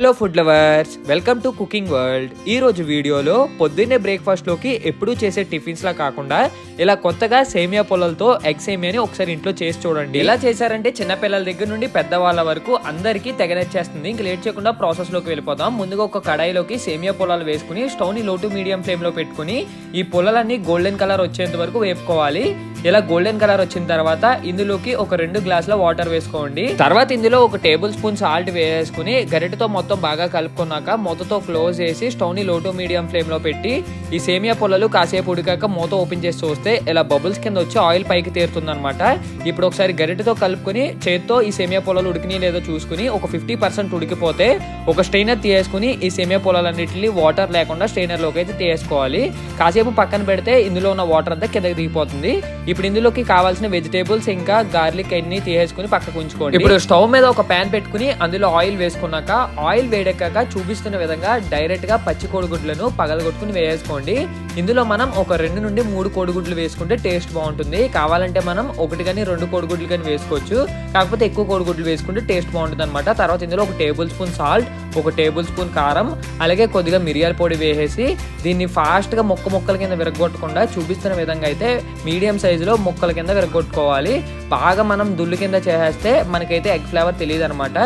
Hello food lovers welcome to cooking world ఈ రోజు వీడియోలో పొద్దున్నే బ్రేక్ఫాస్ట్లోకి ఎప్పుడూ చేసే టిఫిన్స్ లా కాకుండా ఇలా కొత్తగా సేమియా పొలాలతో ఎగ్ సేమియాని ఒకసారి ఇంట్లో చేసి చూడండి. ఇలా చేశారంటే చిన్నపిల్లల దగ్గర నుండి పెద్దవాళ్ళ వరకు అందరికీ తెగనెచ్చేస్తుంది. ఇంక లేట్ చేయకుండా ప్రాసెస్లోకి వెళ్ళిపోదాం. ముందుగా ఒక కడాయిలోకి సేమియా పొలాలు వేసుకుని స్టవ్ని లో టు మీడియం ఫ్లేమ్లో పెట్టుకుని ఈ పొలాలన్నీ గోల్డెన్ కలర్ వచ్చేంత వరకు వేపుకోవాలి. ఇలా గోల్డెన్ కలర్ వచ్చిన తర్వాత ఇందులోకి ఒక రెండు గ్లాసుల వాటర్ వేసుకోండి. తర్వాత ఇందులో ఒక టేబుల్ స్పూన్ సాల్ట్ వేసుకుని గరిటతో మొత్తం బాగా కలుపుకున్నాక మూతతో క్లోజ్ చేసి స్టవ్ని లోటు మీడియం ఫ్లేమ్లో పెట్టి ఈ సేమియా పొలలు కాసేపు ఉడికాక మూత ఓపెన్ చేసి చూస్తే ఇలా బబుల్స్ కింద వచ్చి ఆయిల్ పైకి తేరుతుంది అనమాట ఇప్పుడు ఒకసారి గరిటతో కలుపుకొని చేత్తో ఈ సేమియా పొలాలు ఉడికినాయి లేదో చూసుకుని ఒక ఫిఫ్టీ పర్సెంట్ ఉడికిపోతే ఒక స్ట్రైనర్ తీసేసుకుని ఈ సేమియా పొలాలన్నింటినీ వాటర్ లేకుండా స్ట్రైనర్లోకి అయితే తీసుకోవాలి కాసేపు పక్కన పెడితే ఇందులో ఉన్న వాటర్ అంతా కిందకి దిగిపోతుంది. ఇప్పుడు ఇందులోకి కావాల్సిన వెజిటేబుల్స్ ఇంకా గార్లిక్ అన్ని తీసేసుకుని పక్కకు ఉంచుకోండి. ఇప్పుడు స్టవ్ మీద ఒక ప్యాన్ పెట్టుకుని అందులో ఆయిల్ వేసుకున్నాక ఆయిల్ వేడెక్కాక చూపిస్తున్న విధంగా డైరెక్ట్గా పచ్చి కోడిగుడ్లను పగలగొట్టుకుని వేసుకోండి. ఇందులో మనం ఒక రెండు నుండి మూడు కోడిగుడ్లు వేసుకుంటే టేస్ట్ బాగుంటుంది. కావాలంటే మనం ఒకటి కానీ రెండు కోడిగుడ్లు కానీ వేసుకోవచ్చు. కాకపోతే ఎక్కువ కోడిగుడ్లు వేసుకుంటే టేస్ట్ బాగుంటుంది అనమాట తర్వాత ఇందులో ఒక టేబుల్ స్పూన్ సాల్ట్ ఒక టేబుల్ స్పూన్ కారం అలాగే కొద్దిగా మిరియాల పొడి వేసేసి దీన్ని ఫాస్ట్గా ముక్క ముక్కల కింద విరగొట్టకుండా చూపిస్తున్న విధంగా అయితే మీడియం సైజ్ సైజులో ముక్కల కింద విరగొట్టుకోవాలి. బాగా మనం దుల్లు కింద చేసేస్తే మనకైతే ఎగ్ ఫ్లేవర్ తెలియదు అనమాట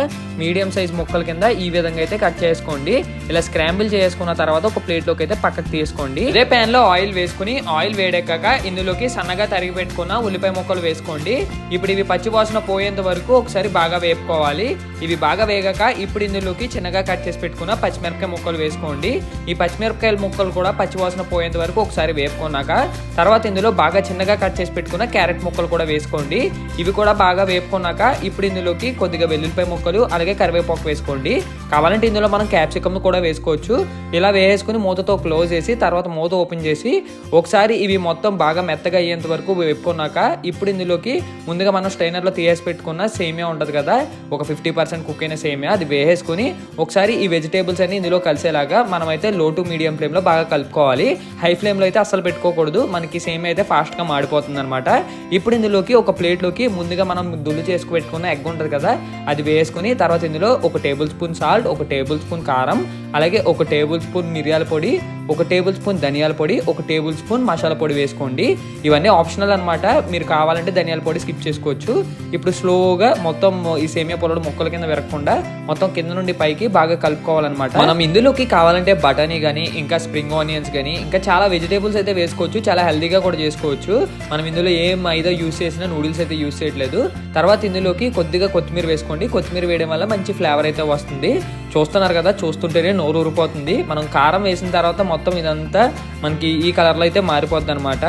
మీడియం సైజ్ ముక్కల కింద ఈ విధంగా అయితే కట్ చేసుకోండి. ఇలా స్క్రాంబుల్ చేసుకున్న తర్వాత ఒక ప్లేట్లోకి అయితే పక్కకు తీసుకోండి. ఇదే ప్యాన్లో ఆయిల్ వేసుకుని ఆయిల్ వేడెక్కాక ఇందులోకి సన్నగా తరిగి పెట్టుకున్న ఉల్లిపాయ ముక్కలు వేసుకోండి. ఇప్పుడు ఇవి పచ్చి వాసన పోయేంత వరకు ఒకసారి బాగా వేపుకోవాలి. ఇవి బాగా వేగాక ఇప్పుడు ఇందులోకి చిన్నగా కట్ చేసి పెట్టుకున్న పచ్చిమిరపకాయ ముక్కలు వేసుకోండి. ఈ పచ్చిమిరపకాయల ముక్కలు కూడా పచ్చి వాసన పోయేంత వరకు ఒకసారి వేపుకున్నాక తర్వాత ఇందులో బాగా చిన్నగా కట్ చేసి పెట్టుకున్న క్యారెట్ ముక్కలు కూడా వేసుకోండి. ఇవి కూడా బాగా వేపుకున్నాక ఇప్పుడు ఇందులోకి కొద్దిగా వెల్లుల్లిపాయ ముక్కలు అలాగే కరివేపాకు వేసుకోండి. కావాలంటే ఇందులో మనం క్యాప్సికమ్ కూడా వేసుకోవచ్చు. ఇలా వేసుకుని మూతతో క్లోజ్ చేసి తర్వాత మూత ఓపెన్ చేసి ఒకసారి ఇవి మొత్తం బాగా మెత్తగా అయ్యేంత వరకు వేపుకున్నాక ఇప్పుడు ఇందులోకి ముందుగా మనం స్ట్రైనర్లో తీసేసి పెట్టుకున్న సేమియా ఉంటుంది కదా ఒక ఫిఫ్టీ పర్సెంట్ కుక్ అయిన సేమియా అది వేసేసుకుని ఒకసారి ఈ వెజిటేబుల్స్ అన్ని ఇందులో కలిసేలాగా మనమైతే లో టు మీడియం ఫ్లేమ్లో బాగా కలుపుకోవాలి. హై ఫ్లేమ్లో అయితే అస్సలు పెట్టుకోకూడదు. మనకి సేమియా అయితే ఫాస్ట్గా మాడిపోతుంది అనమాట ఇప్పుడు ఇందులోకి ఒక ప్లేట్లోకి ముందుగా మనం దుల్లు చేసుకు పెట్టుకున్న ఎగ్ ఉంటుంది కదా అది వేసుకుని తర్వాత ఇందులో ఒక టేబుల్ స్పూన్ సాల్ట్ ఒక టేబుల్ స్పూన్ కారం అలాగే ఒక టేబుల్ స్పూన్ మిరియాల పొడి ఒక టేబుల్ స్పూన్ ధనియాల పొడి ఒక టేబుల్ స్పూన్ మసాలా పొడి వేసుకోండి. ఇవన్నీ ఆప్షనల్ అనమాట మీరు కావాలంటే ధనియాల పొడి స్కిప్ చేసుకోవచ్చు. ఇప్పుడు స్లోగా మొత్తం ఈ సేమియా పొలడు మొక్కల కింద విరగకుండా మొత్తం కింద నుండి పైకి బాగా కలుపుకోవాలన్నమాట. మనం ఇందులోకి కావాలంటే బటానీ కానీ ఇంకా స్ప్రింగ్ ఆనియన్స్ కానీ ఇంకా చాలా వెజిటేబుల్స్ అయితే వేసుకోవచ్చు. చాలా హెల్దీగా కూడా చేసుకోవచ్చు. మనం ఇందులో ఏ మైదా యూస్ చేసినా నూడిల్స్ అయితే యూస్ చేయట్లేదు. తర్వాత ఇందులోకి కొద్దిగా కొత్తిమీర వేసుకోండి. కొత్తిమీర వేయడం వల్ల మంచి ఫ్లేవర్ అయితే వస్తుంది. చూస్తున్నారు కదా చూస్తుంటేనే నోరు ఊరిపోతుంది. మనం కారం వేసిన తర్వాత మొత్తం ఇదంతా మనకి ఈ కలర్లో అయితే మారిపోద్ది అనమాట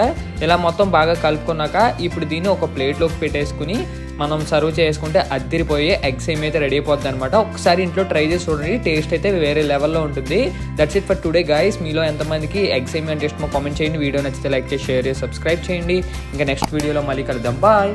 ఇలా మొత్తం బాగా కలుపుకున్నాక ఇప్పుడు దీన్ని ఒక ప్లేట్లోకి పెట్టేసుకుని మనం సర్వ్ చేసుకుంటే అద్దిరిపోయి ఎగ్స్ ఏమైతే రెడీ అయిపోద్ది అనమాట ఒకసారి ఇంట్లో ట్రై చేసి చూడండి టేస్ట్ అయితే వేరే లెవెల్లో ఉంటుంది. That's it for today guys మీలో ఎంతమందికి ఎగ్స్ ఏమి అంటే ఇష్టమో కామెంట్ చేయండి. వీడియో నచ్చితే లైక్ చేసి షేర్ చేసి సబ్స్క్రైబ్ చేయండి. ఇంకా నెక్స్ట్ వీడియోలో మళ్ళీ కలుద్దాం. బాయ్